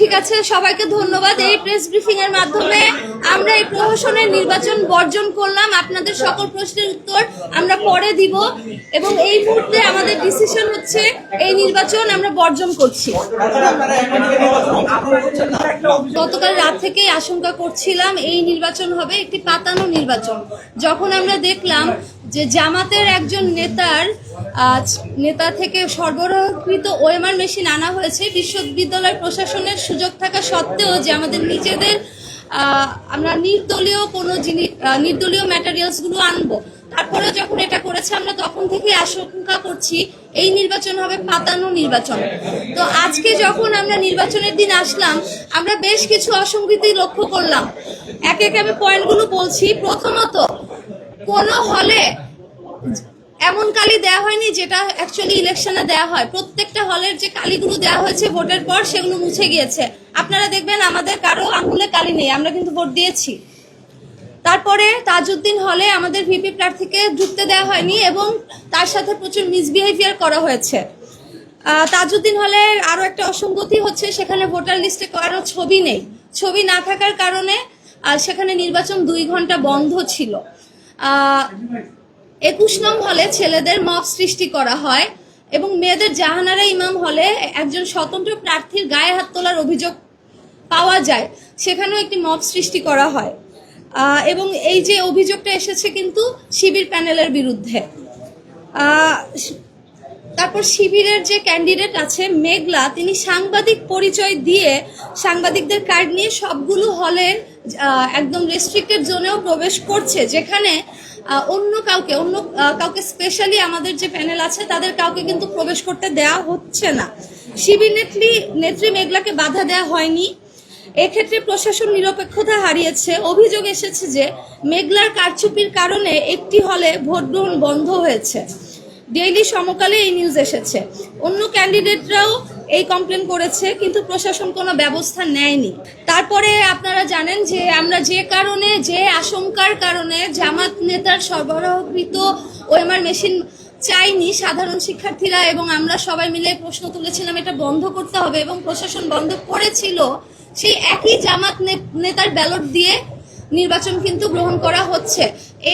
ঠিক আছে, সবাইকে ধন্যবাদ এই প্রেস ব্রিফিং এর মাধ্যমে। আমরা এই প্রহসনের নির্বাচন বর্জন করলাম, আপনাদের সকল প্রশ্নের উত্তর আমরা পরে দিব এবং এই মুহূর্তে আমাদের ডিসিশন হচ্ছে এই নির্বাচন আমরা বর্জন করছি। গতকাল রাত থেকেই আশঙ্কা করছিলাম এই নির্বাচন হবে একটি পাতানো নির্বাচন। যখন আমরা দেখলাম যে জামাতের একজন নেতার, আজ নেতা থেকে সরবরাহকৃত ওএমআর মেশিন আনা হয়েছে। বিশ্ববিদ্যালয় প্রশাসনের সুযোগ থাকা সত্ত্বেও যে আমাদের নিজেদের আমরা নির্দলীয় কোনো জিনিস নির্দলীয় ম্যাটেরিয়ালসগুলো আনব। তারপরে যখন এটা করেছে, আমরা তখন থেকেই আশঙ্কা করছি, এই নির্বাচন হবে পাতানো নির্বাচন। তো আজকে যখন আমরা নির্বাচনের দিন আসলাম, আমরা বেশ কিছু অসঙ্গতি লক্ষ্য করলাম। একে একে আমি পয়েন্টগুলো বলছি। প্রথমত কোন হলে এমন কালি দেওয়া হয়নি যেটা অ্যাকচুয়ালি ইলেকশনে দেওয়া হয়। প্রত্যেকটা হলের যে কালিগুলো দেওয়া হয়েছে ভোটের পর সেগুলো মুছে গিয়েছে। আপনারা দেখবেন আমাদের কারও আঙুলে কালি নেই, আমরা কিন্তু ভোট দিয়েছি। তারপরে তাজউদ্দিন হলে আমাদের ভিপি প্রার্থীকে ঢুকতে দেওয়া হয়নি এবং তার সাথে প্রচুর মিসবিহেভিয়ার করা হয়েছে। তাজউদ্দিন হলে আরও একটা অসঙ্গতি হচ্ছে, সেখানে ভোটার লিস্টে কারও ছবি নেই। ছবি না থাকার কারণে সেখানে নির্বাচন দুই ঘণ্টা বন্ধ ছিল। একুশ নং হলে ছেলেদের মব সৃষ্টি করা হয় এবং মেয়েদের জাহানারা ইমাম হলে একজন স্বতন্ত্র প্রার্থীর গায়ে হাত তোলার অভিযোগ পাওয়া যায়। সেখানেও একটি মব সৃষ্টি করা হয়। এবং এই যে অভিযোগটা এসেছে কিন্তু শিবির প্যানেলের বিরুদ্ধে। তারপর শিবিরের যে ক্যান্ডিডেট আছে, মেঘলা, তিনি সাংবাদিক পরিচয় দিয়ে সাংবাদিকদের কার্ড নিয়ে সবগুলো হলের একদম রেস্ট্রিক্টেড জোনেও প্রবেশ করছে, যেখানে অন্য কাউকে অন্য কাউকে স্পেশালি আমাদের যে প্যানেল আছে, তাদের কাউকে কিন্তু প্রবেশ করতে দেওয়া হচ্ছে না। শিবির নেত্রী নেত্রী মেঘলাকে বাধা দেওয়া হয়নি। এক্ষেত্রে প্রশাসন নিরপেক্ষতা হারিয়েছে। অভিযোগ এসেছে যে, মেঘলার কারচুপির কারণে একটি হলে ভোট গ্রহণ বন্ধ হয়েছে। ডেইলি সমকালে এই নিউজ এসেছে। অন্য ক্যান্ডিডেটরাও এই কমপ্লেন করেছে, কিন্তু প্রশাসন কোনো ব্যবস্থা নেয়নি। তারপরে আপনারা জানেন যে আমরা যে কারণে, যে আশঙ্কার কারণে জামাত নেতার সরবরাহকৃত ওএমআর মেশিন চাইনি সাধারণ শিক্ষার্থীরা এবং আমরা সবাই মিলে প্রশ্ন তুলেছিলাম, এটা বন্ধ করতে হবে এবং প্রশাসন বন্ধ করেছিল, সেই একই জামাত নেতার ব্যালট দিয়ে নির্বাচন কিন্তু গ্রহণ করা হচ্ছে।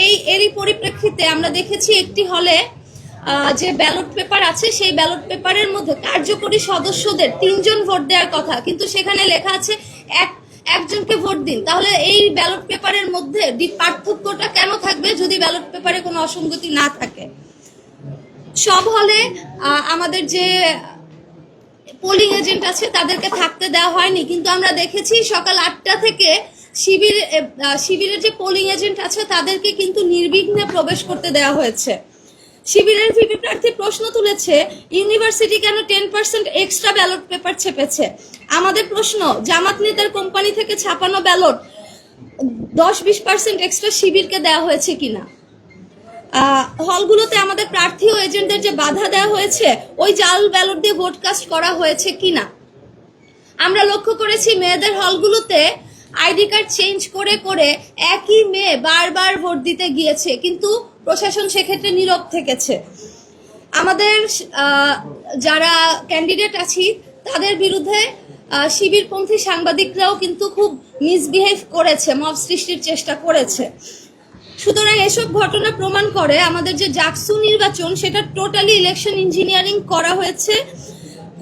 এই, এরই পরিপ্রেক্ষিতে আমরা দেখেছি একটি হলে যে ব্যালট পেপার আছে, সেই ব্যালট পেপারের মধ্যে কার্যকরী সদস্যদের তিনজন ভোট দেওয়ার কথা, কিন্তু সেখানে লেখা আছে, এক, একজনকে ভোট দিন। তাহলে এই ব্যালট পেপারের মধ্যে পার্থক্যটা কেন থাকবে যদি ব্যালট পেপারে কোনো অসঙ্গতি না থাকে? সব হলে আমাদের যে পোলিং এজেন্ট আছে, তাদেরকে থাকতে দেওয়া হয়নি। কিন্তু আমরা দেখেছি সকাল আটটা থেকে শিবির শিবিরের যে পোলিং এজেন্ট আছে, তাদেরকে কিন্তু নির্বিঘ্নে প্রবেশ করতে দেওয়া হয়েছে। শিবিরের ভিপি প্রার্থী প্রশ্ন তুলেছে, ইউনিভার্সিটি কেন ten percent extra ballot paper ছেপেছে? আমাদের প্রশ্ন, জামাত নেতার কোম্পানি থেকে ছাপানো ব্যালট দশ বিশ পার্সেন্ট এক্সট্রা শিবিরকে দেওয়া হয়েছে কিনা? হলগুলোতে আমাদের প্রার্থী ও এজেন্টদের যে বাধা দেওয়া হয়েছে, ওই জাল ব্যালট দিয়ে ভোট কাস্ট করা হয়েছে কিনা? আমরা লক্ষ্য করেছি মেয়েদের হলগুলোতে আইডি কার্ড চেঞ্জ করে করে একই মেয়ে বারবার ভোট দিতে গিয়েছে, কিন্তু প্রশাসন সেক্ষেত্রে নীরব থেকেছে। আমাদের যারা ক্যান্ডিডেট আছি, তাদের বিরুদ্ধে শিবিরপন্থী সাংবাদিকরাও কিন্তু খুব মিসবিহেভ করেছে, মব সৃষ্টির চেষ্টা করেছে। সুতরাং এসব ঘটনা প্রমাণ করে আমাদের যে জাকসু নির্বাচন, সেটা টোটালি ইলেকশন ইঞ্জিনিয়ারিং করা হয়েছে।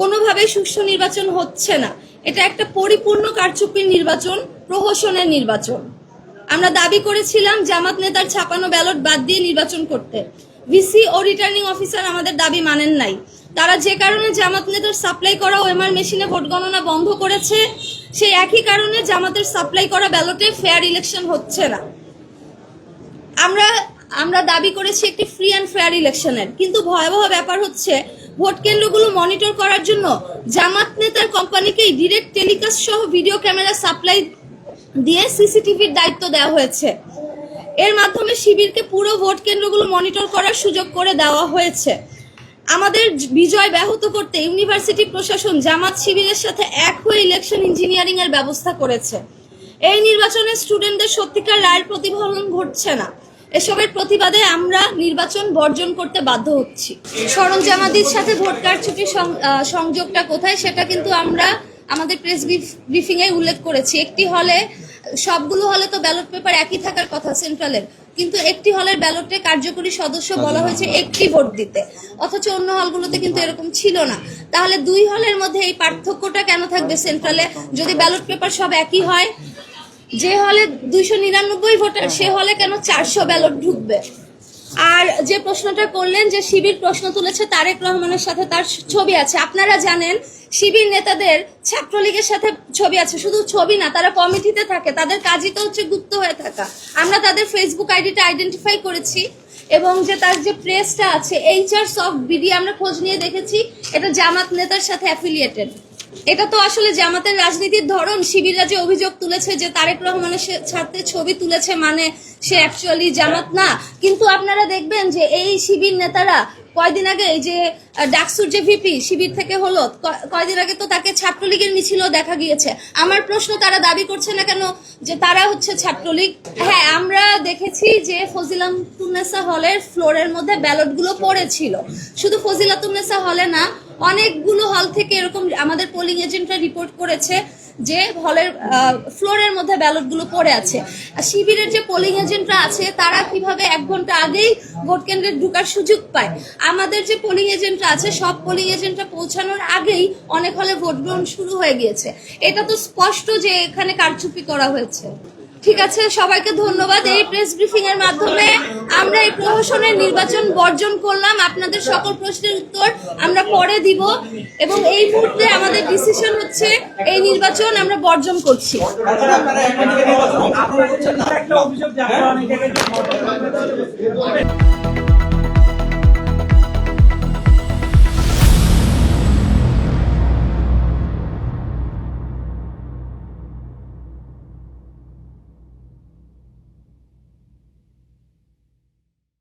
কোনোভাবে সুষ্ঠু নির্বাচন হচ্ছে না। এটা একটা পরিপূর্ণ কারচুপির নির্বাচন, প্রহসনের নির্বাচন। আমরা দাবি করেছিলাম জামাত নেতার ছাপানো ব্যালট বাদ দিয়ে নির্বাচন করতে। ভিসি ও রিটার্নিং অফিসার আমাদের দাবি মানেন নাই। তারা যে কারণে জামাত নেতার সাপ্লাই করা ওএমআর মেশিনে ভোট গণনা বন্ধ করেছে, সেই একই কারণে জামাতের সাপ্লাই করা ব্যালটে ফেয়ার ইলেকশন হচ্ছে না। আমরা আমরা দাবি করেছি একটি ফ্রি অ্যান্ড ফেয়ার ইলেকশনের। কিন্তু ভয়াবহ ব্যাপার হচ্ছে, ভোট কেন্দ্রগুলো মনিটর করার জন্য জামাত নেতার কোম্পানিকেই ডিরেক্ট টেলিকাস্ট সহ ভিডিও ক্যামেরা সাপ্লাই দিয়ে সিসিটিভির দায়িত্ব দেওয়া হয়েছে। এর মাধ্যমে শিবিরকে পুরো ভোট কেন্দ্রগুলো মনিটর করার সুযোগ করে দেওয়া হয়েছে। আমাদের বিজয় ব্যাহত করতে ইউনিভার্সিটি প্রশাসন, জামাত শিবিরের সাথে এক হয়ে ইলেকশন ইঞ্জিনিয়ারিং এর ব্যবস্থা করেছে। এই নির্বাচনে স্টুডেন্টদের সত্যিকার রায়ের প্রতিফলন ঘটছে না। এসবের প্রতিবাদে আমরা নির্বাচন বর্জন করতে বাধ্য হচ্ছি। সরঞ্জামাদির সাথে ভোট কারচুপির সংযোগটা কোথায় সেটা কিন্তু আমরা আমাদের প্রেস ব্রিফিং এ উল্লেখ করেছি। একটি হলে সবগুলো হলে তো ব্যালট পেপার একই থাকার কথা সেন্ট্রালের কিন্তু একটি হলের ব্যালটে কার্যকরী সদস্য বলা হয়েছে একটি ভোট দিতে। অথচ অন্য হলগুলোতে কিন্তু এরকম ছিল না। তাহলে দুই হলের মধ্যে এই পার্থক্যটা কেন থাকবে সেন্ট্রালে যদি ব্যালট পেপার সব একই হয় যে হলে দুইশো নিরানব্বই ভোটার সে হলে কেন চারশো ব্যালট ঢুকবে? আর যে প্রশ্নটা করলেন যে শিবির প্রশ্ন তুলেছে তারেক রহমানের সাথে তার ছবি আছে, আপনারা জানেন শিবির নেতাদের ছাত্রলীগের সাথে ছবি আছে, শুধু ছবি না, তারা কমিটিতে থাকে, তাদের কাজই তো হচ্ছে গুপ্ত হয়ে থাকা। আমরা তাদের ফেসবুক আইডিটা আইডেন্টিফাই করেছি এবং যে তার যে প্রেসটা আছে এইচআর সফট বিডি আমরা খোঁজ নিয়ে দেখেছি, এটা জামাত নেতার সাথে অ্যাফিলিয়েটেড এটা তো আসলে জামাতের রাজনীতির ধরন। শিবিররা যে অভিযোগ তুলেছে যে তারেক রহমানের সাথে ছবি তুলেছে মানে সে অ্যাকচুয়ালি জামাত না। কিন্তু আপনারা দেখবেন যে এই শিবির নেতারা কয়দিন আগে এই যে ডাকসুর যে ভিপি শিবির থেকে হলো কয়দিন আগে তো তাকে ছাত্রলীগের মিছিলও দেখা গিয়েছে। আমার প্রশ্ন, তারা দাবি করছে না কেন যে তারা হচ্ছে ছাত্রলীগ? হ্যাঁ আমরা দেখেছি যে ফজিলাতুন্নেসা হলের ফ্লোরের মধ্যে ব্যালটগুলো পড়েছিল। শুধু ফজিলাতুন্নেসা হলে না অনেকগুলো হল থেকে এরকম আমাদের পোলিং এজেন্টরা রিপোর্ট করেছে যে হলের ফ্লোরের মধ্যে ব্যালটগুলো পড়ে আছে। শিবিরের যে পোলিং এজেন্টরা আছে, তারা কীভাবে এক ঘণ্টা আগেই ভোট কেন্দ্রে ঢুকার সুযোগ পায়? আমাদের যে পোলিং এজেন্টরা আছে, সব পোলিং এজেন্টরা পৌঁছানোর আগেই অনেক হলে ভোট গ্রহণ শুরু হয়ে গিয়েছে। এটা তো স্পষ্ট যে এখানে কারচুপি করা হয়েছে। ঠিক আছে, সবাইকে ধন্যবাদ। এই প্রেস ব্রিফিং এর মাধ্যমে আমরা এই প্রহসনের নির্বাচন বর্জন করলাম। আপনাদের সকল প্রশ্নের উত্তর আমরা পরে দিব এবং এই মুহূর্তে আমাদের ডিসিশন হচ্ছে এই নির্বাচন আমরা বর্জন করছি। অভিযোগ